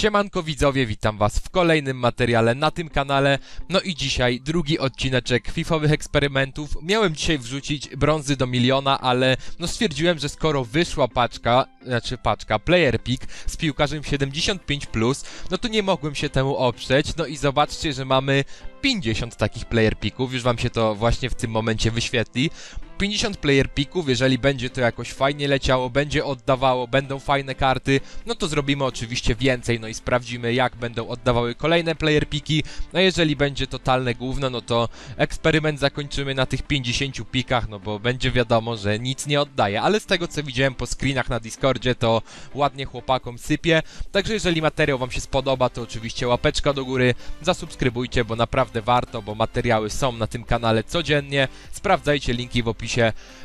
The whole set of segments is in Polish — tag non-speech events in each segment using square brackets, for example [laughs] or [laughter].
Siemanko widzowie, witam was w kolejnym materiale na tym kanale. No i dzisiaj drugi odcineczek fifowych eksperymentów. Miałem dzisiaj wrzucić brązy do miliona, ale no stwierdziłem, że skoro wyszła paczka, znaczy paczka, player pick z piłkarzem 75+, no to nie mogłem się temu oprzeć. No i zobaczcie, że mamy 50 takich player picków, już wam się to właśnie w tym momencie wyświetli. 50 player picków, jeżeli będzie to jakoś fajnie leciało, będzie oddawało, będą fajne karty, no to zrobimy oczywiście więcej, no i sprawdzimy jak będą oddawały kolejne player piki. No jeżeli będzie totalne gówno, no to eksperyment zakończymy na tych 50 pikach, no bo będzie wiadomo, że nic nie oddaje, ale z tego co widziałem po screenach na Discordzie, to ładnie chłopakom sypie. Także jeżeli materiał wam się spodoba, to oczywiście łapeczka do góry, zasubskrybujcie, bo naprawdę warto, bo materiały są na tym kanale codziennie. Sprawdzajcie linki w opisie.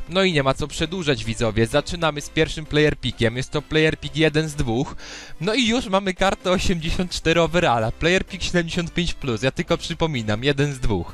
No i nie ma co przedłużać widzowie. Zaczynamy z pierwszym player pickiem. Jest to player pick 1 z dwóch. No i już mamy kartę 84 overalla. Player pick 75+. Ja tylko przypominam, jeden z dwóch.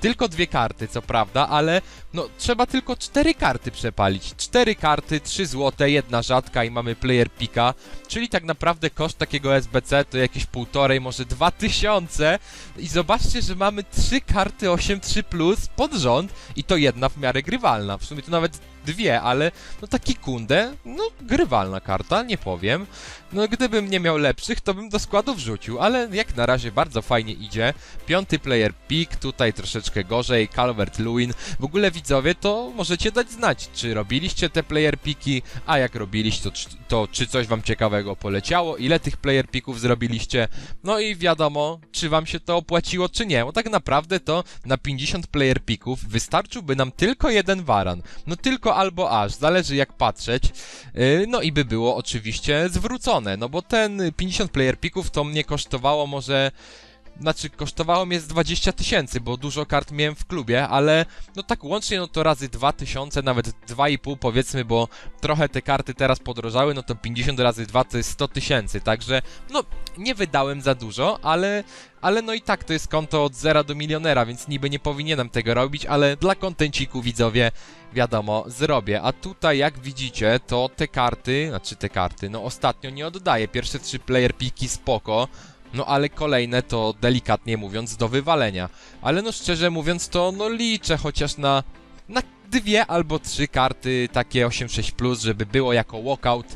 Tylko dwie karty, co prawda, ale no trzeba tylko cztery karty przepalić. Cztery karty, 3 złote, jedna rzadka i mamy player pika. Czyli tak naprawdę koszt takiego SBC to jakieś półtorej, może dwa tysiące. I zobaczcie, że mamy trzy karty 8-3 plus pod rząd i to jedna w miarę grywalna. W sumie to nawet dwie, ale no taki kundę, no grywalna karta, nie powiem. No gdybym nie miał lepszych, to bym do składu wrzucił, ale jak na razie bardzo fajnie idzie. Piąty player pick, tutaj troszeczkę gorzej, Calvert Lewin. W ogóle widzowie, to możecie dać znać, czy robiliście te player piki, a jak robiliście, to, to czy coś wam ciekawego poleciało, ile tych player picków zrobiliście, no i wiadomo, czy wam się to opłaciło, czy nie, bo tak naprawdę to na 50 player picków wystarczyłby nam tylko jeden waran. No tylko albo aż, zależy jak patrzeć. Yy, no i by było oczywiście zwrócone, no bo ten 50 player picków to mnie kosztowało może znaczy kosztowało mnie z 20 tysięcy, bo dużo kart miałem w klubie, ale no tak łącznie no to razy 2000, nawet 2,5 powiedzmy, bo trochę te karty teraz podrożały, no to 50 razy 2 to jest 100 tysięcy, także no nie wydałem za dużo, ale ale no i tak to jest konto od zera do milionera, więc niby nie powinienem tego robić, ale dla kontenciku widzowie wiadomo, zrobię. A tutaj jak widzicie, to te karty, znaczy te karty, no ostatnio nie oddaję. Pierwsze trzy player piki spoko, no ale kolejne to delikatnie mówiąc do wywalenia. Ale no szczerze mówiąc to no liczę chociaż na na dwie albo trzy karty takie 8-6+, żeby było jako walkout.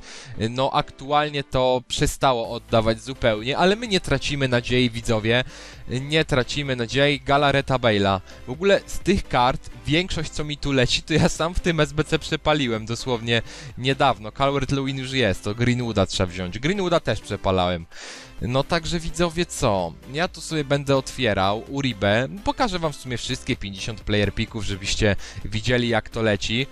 No aktualnie to przestało oddawać zupełnie, ale my nie tracimy nadziei widzowie. Nie tracimy nadziei. Galareta Bale'a. W ogóle z tych kart większość co mi tu leci, to ja sam w tym SBC przepaliłem dosłownie niedawno. Calvert Lewin już jest, to Greenwooda trzeba wziąć. Greenwooda też przepalałem. No także widzowie co? Ja tu sobie będę otwierał Uribe. Pokażę wam w sumie wszystkie 50 player picków, żebyście widzieli jak to leci.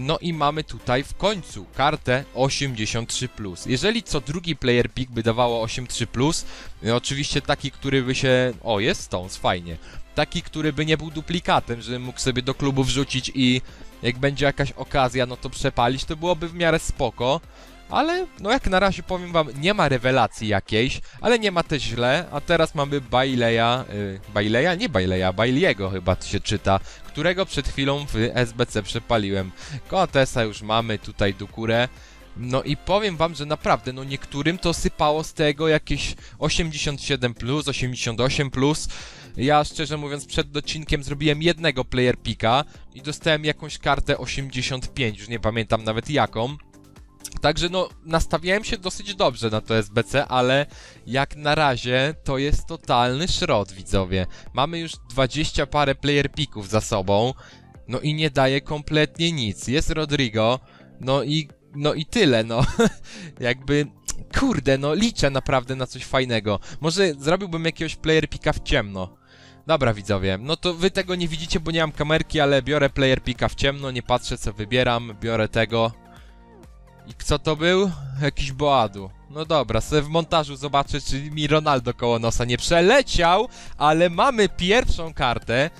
No i mamy tutaj w końcu kartę 83+. Jeżeli co drugi player pick by dawało 83+, no oczywiście taki, który by się... O, jest Stones, fajnie. Taki, który by nie był duplikatem, żebym mógł sobie do klubu wrzucić i jak będzie jakaś okazja, no to przepalić, to byłoby w miarę spoko. Ale, no jak na razie powiem wam, nie ma rewelacji jakiejś, ale nie ma też źle, a teraz mamy Baileya, yy, Baileya? Nie Baileya, Bailiego chyba się czyta, którego przed chwilą w SBC przepaliłem. Koatesa już mamy, tutaj Dukurę. No i powiem wam, że naprawdę, no niektórym to sypało z tego jakieś 87+, plus, 88+. Plus. Ja szczerze mówiąc przed odcinkiem zrobiłem jednego player pika i dostałem jakąś kartę 85, już nie pamiętam nawet jaką. Także no, nastawiałem się dosyć dobrze na to SBC, ale jak na razie to jest totalny szrot, widzowie. Mamy już 20 parę player pików za sobą, no i nie daje kompletnie nic. Jest Rodrigo, no i, no i tyle, no. [laughs] Jakby, kurde, no liczę naprawdę na coś fajnego. Może zrobiłbym jakiegoś player pika w ciemno. Dobra widzowie, no to wy tego nie widzicie, bo nie mam kamerki, ale biorę player pika w ciemno, nie patrzę co wybieram, biorę tego. I kto to był? Jakiś Boadu. No dobra, sobie w montażu zobaczę, czy mi Ronaldo koło nosa nie przeleciał, ale mamy pierwszą kartę,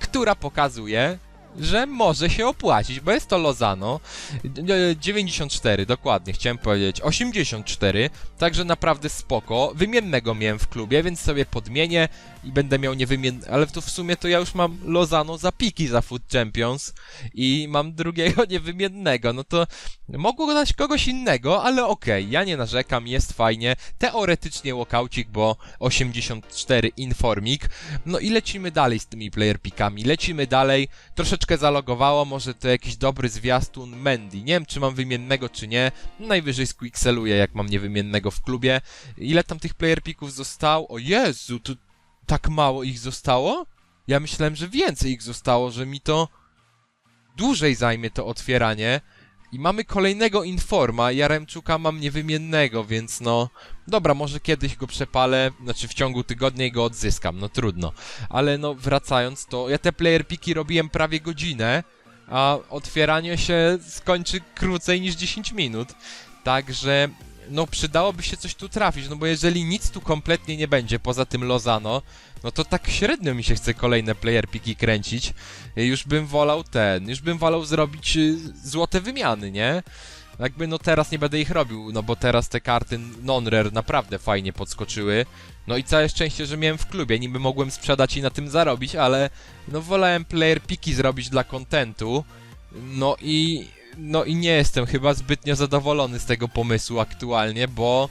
która pokazuje, że może się opłacić, bo jest to Lozano. E, 94, dokładnie, chciałem powiedzieć. 84, także naprawdę spoko. Wymiennego miałem w klubie, więc sobie podmienię i będę miał niewymienny, ale to w sumie to ja już mam Lozano za piki za Food Champions i mam drugiego [laughs] niewymiennego, no to mogło dać kogoś innego, ale okej, ja nie narzekam, jest fajnie. Teoretycznie walkaucik, bo 84 informik. No i lecimy dalej z tymi player pickami. Lecimy dalej. Troszeczkę zalogowało, może to jakiś dobry zwiastun Mendy. Nie wiem, czy mam wymiennego, czy nie. Najwyżej squixeluję, jak mam niewymiennego w klubie. Ile tam tych player picków zostało? O Jezu, tu tak mało ich zostało? Ja myślałem, że więcej ich zostało, że mi to dłużej zajmie to otwieranie. I mamy kolejnego Informa, Jaremczuka mam niewymiennego, więc no... Dobra, może kiedyś go przepalę, znaczy w ciągu tygodnia go odzyskam, no trudno. Ale no, wracając, to ja te player piki robiłem prawie godzinę, a otwieranie się skończy krócej niż 10 minut. Także, no przydałoby się coś tu trafić, no bo jeżeli nic tu kompletnie nie będzie, poza tym Lozano, no to tak średnio mi się chce kolejne player piki kręcić. Już bym wolał ten, już bym wolał zrobić y, złote wymiany, nie? Jakby no teraz nie będę ich robił, no bo teraz te karty non-rare naprawdę fajnie podskoczyły. No i całe szczęście, że miałem w klubie, niby mogłem sprzedać i na tym zarobić, ale no wolałem player piki zrobić dla kontentu. No i no i nie jestem chyba zbytnio zadowolony z tego pomysłu aktualnie, bo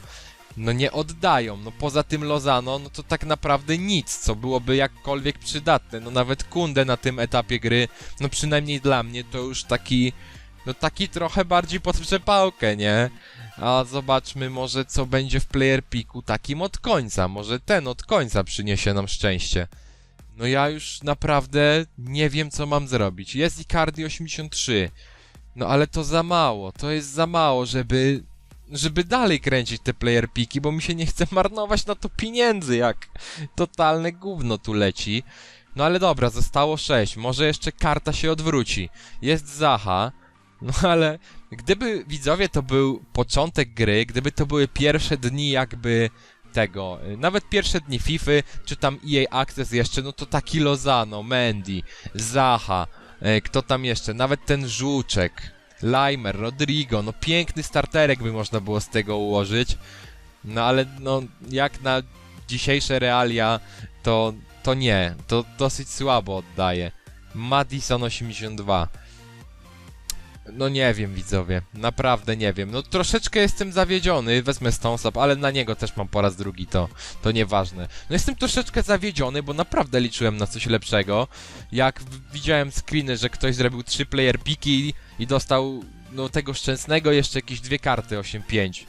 no nie oddają. No poza tym Lozano, no to tak naprawdę nic, co byłoby jakkolwiek przydatne. No nawet Kunde na tym etapie gry, no przynajmniej dla mnie to już taki, no taki trochę bardziej pod przepałkę, nie? A zobaczmy może co będzie w player piku takim od końca. Może ten od końca przyniesie nam szczęście. No ja już naprawdę nie wiem co mam zrobić. Jest Icardi 83. No ale to za mało, to jest za mało, żeby żeby dalej kręcić te player piki, bo mi się nie chce marnować na to pieniędzy, jak totalne gówno tu leci. No ale dobra, zostało 6, może jeszcze karta się odwróci. Jest Zaha, no ale gdyby widzowie to był początek gry, gdyby to były pierwsze dni jakby tego, nawet pierwsze dni FIFA, czy tam EA Access jeszcze, no to taki Lozano, Mandy, Zaha, e, kto tam jeszcze, nawet ten Żółczek, Limer, Rodrigo, no piękny starterek by można było z tego ułożyć. No ale no jak na dzisiejsze realia to, to nie, to dosyć słabo oddaje. Madison 82. No nie wiem widzowie, naprawdę nie wiem. No troszeczkę jestem zawiedziony, wezmę Stones Up, ale na niego też mam po raz drugi, to, to nieważne. No jestem troszeczkę zawiedziony, bo naprawdę liczyłem na coś lepszego. Jak widziałem screeny, że ktoś zrobił 3 player piki i dostał no tego szczęsnego jeszcze jakieś dwie karty 8-5.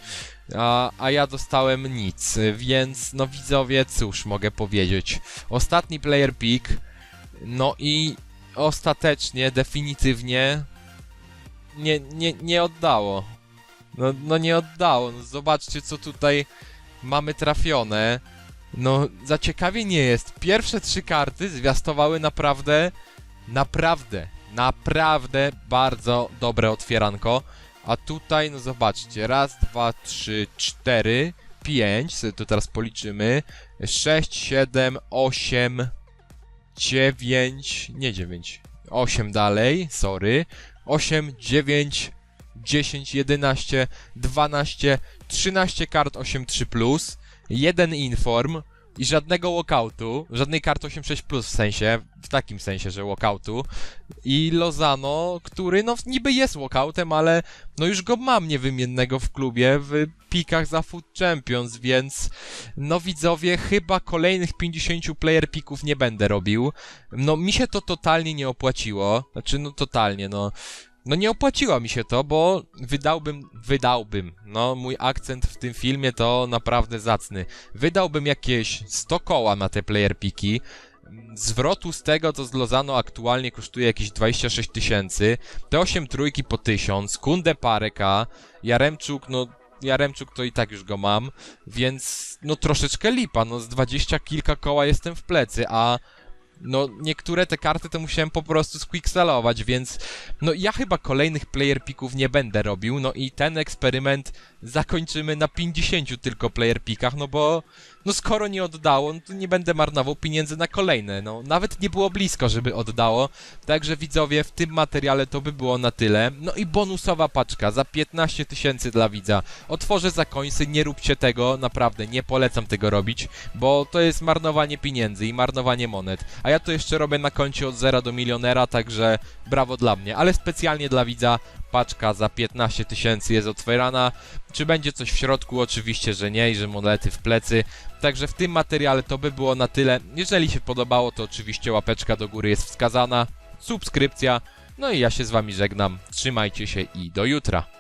A, a ja dostałem nic, więc no widzowie, cóż mogę powiedzieć. Ostatni player pick, no i ostatecznie, definitywnie nie, nie, nie oddało. No, no nie oddało. No, zobaczcie, co tutaj mamy trafione. No, za ciekawie nie jest. Pierwsze trzy karty zwiastowały naprawdę, naprawdę, naprawdę bardzo dobre otwieranko. A tutaj, no zobaczcie, raz, dwa, trzy, cztery, pięć, sobie to teraz policzymy. Sześć, siedem, osiem, dziewięć, nie dziewięć, osiem dalej, sorry. 8, 9, 10, 11, 12, 13 kart 8-3+, plus, jeden inform i żadnego walkoutu, żadnej karty 8-6+, plus w sensie, w takim sensie, że walkoutu i Lozano, który no niby jest walkoutem, ale no już go mam niewymiennego w klubie w pikach za Food Champions, więc no widzowie, chyba kolejnych 50 player pików nie będę robił. No mi się to totalnie nie opłaciło, znaczy no totalnie, no no nie opłaciło mi się to, bo wydałbym, wydałbym, no mój akcent w tym filmie to naprawdę zacny. Wydałbym jakieś 100 koła na te player piki. Zwrotu z tego to z Lozano aktualnie kosztuje jakieś 26 tysięcy. Te 8 trójki po 1000, Kunde pareka, Jaremczuk, no Jaremczuk to i tak już go mam, więc no troszeczkę lipa, no z 20 kilka koła jestem w plecy, a no niektóre te karty to musiałem po prostu squicksalować, więc no ja chyba kolejnych player pików nie będę robił, no i ten eksperyment zakończymy na 50 tylko player pikach, no bo no skoro nie oddało, no to nie będę marnował pieniędzy na kolejne, no. Nawet nie było blisko, żeby oddało, także widzowie, w tym materiale to by było na tyle, no i bonusowa paczka za 15 tysięcy dla widza, otworzę za końcy, nie róbcie tego, naprawdę, nie polecam tego robić, bo to jest marnowanie pieniędzy i marnowanie monet, a ja to jeszcze robię na koncie od zera do milionera, także brawo dla mnie, ale specjalnie dla widza paczka za 15 tysięcy jest otwierana. Czy będzie coś w środku? Oczywiście, że nie i że monety w plecy. Także w tym materiale to by było na tyle. Jeżeli się podobało, to oczywiście łapeczka do góry jest wskazana, subskrypcja. No i ja się z wami żegnam. Trzymajcie się i do jutra.